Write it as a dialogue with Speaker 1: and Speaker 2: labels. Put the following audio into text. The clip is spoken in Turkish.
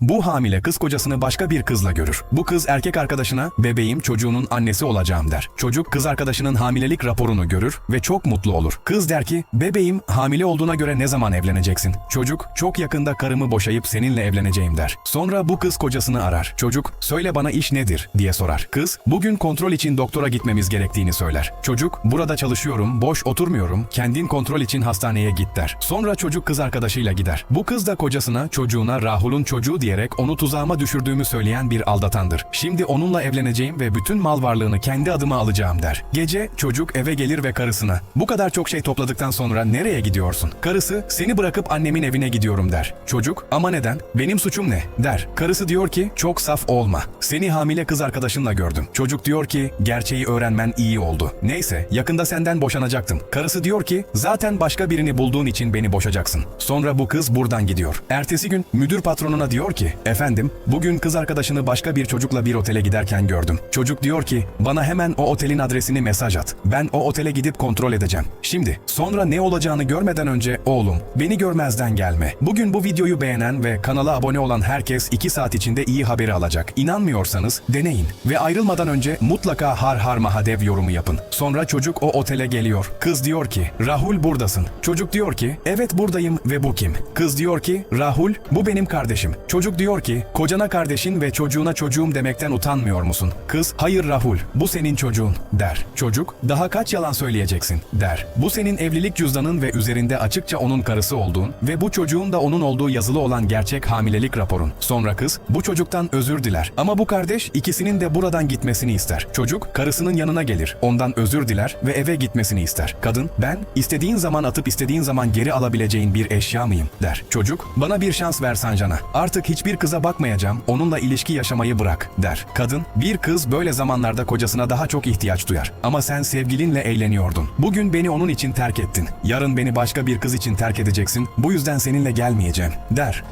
Speaker 1: Bu hamile kız kocasını başka bir kızla görür. Bu kız erkek arkadaşına bebeğim çocuğunun annesi olacağım der. Çocuk kız arkadaşının hamilelik raporunu görür ve çok mutlu olur. Kız der ki bebeğim hamile olduğuna göre ne zaman evleneceksin? Çocuk çok yakında karımı boşayıp seninle evleneceğim der. Sonra bu kız kocasını arar. Çocuk söyle bana iş nedir diye sorar. Kız bugün kontrol için doktora gitmemiz gerektiğini söyler. Çocuk burada çalışıyorum boş oturmuyorum kendin kontrol için hastaneye git der. Sonra çocuk kız arkadaşıyla gider. Bu kız da kocasına çocuğuna Rahul'un çocuğu diyerek onu tuzağıma düşürdüğümü söyleyen bir aldatandır. Şimdi onunla evleneceğim ve bütün mal varlığını kendi adıma alacağım der. Gece çocuk eve gelir ve karısına bu kadar çok şey topladıktan sonra nereye gidiyorsun? Karısı seni bırakıp annemin evine gidiyorum der. Çocuk ama neden? Benim suçum ne? der. Karısı diyor ki çok saf olma. Seni hamile kız arkadaşınla gördüm. Çocuk diyor ki gerçeği öğrenmen iyi oldu. Neyse yakında senden boşanacaktım. Karısı diyor ki zaten başka birini bulduğun için beni boşacaksın. Sonra bu kız buradan gidiyor. Ertesi gün müdür patronuna diyor ki efendim bugün kız arkadaşını başka bir çocukla bir otele giderken gördüm. Çocuk diyor ki bana hemen o otelin adresini mesaj at. Ben o otele gidip kontrol edeceğim. Şimdi sonra ne olacağını görmeden önce oğlum beni görmezden gelme. Bugün bu videoyu beğenen ve kanala abone olan herkes 2 saat içinde iyi haberi alacak. İnanmıyorsanız deneyin ve ayrılmadan önce mutlaka har har mahadev yorumu yapın. Sonra çocuk o otele geliyor. Kız diyor ki Rahul buradasın. Çocuk diyor ki evet buradayım ve bu kim? Kız diyor ki Rahul bu benim kardeşim. Çocuk diyor ki kocana kardeşin ve çocuğuna çocuğum demekten utanmıyor musun? Kız hayır Rahul bu senin çocuğun der. Çocuk daha kaç yalan söyleyeceksin der. Bu senin evlilik cüzdanın ve üzerinde açıkça onun karısı olduğun ve bu çocuğun da onun olduğu yazılı olan gerçek hamilelik raporun. Sonra kız bu çocuktan özür diler. Ama bu kardeş ikisinin de buradan gitmesini ister. Çocuk karısının yanına gelir. Ondan özür diler ve eve gitmesini ister. Kadın ben istediğin zaman atıp istediğin zaman geri alabileceğin bir eşya mıyım der. Çocuk bana bir şans ver Sancan'a. Artık hiçbir kıza bakmayacağım. Onunla ilişki yaşamayı bırak der. Kadın bir kız böyle zamanlarda kocasına daha çok ihtiyaç duyar. Ama sen sevgilinle eğleniyordun. Bugün beni onun için terk ettin. Yarın beni başka bir kız için terk edeceksin. Bu yüzden seninle gelmeyeceğim der.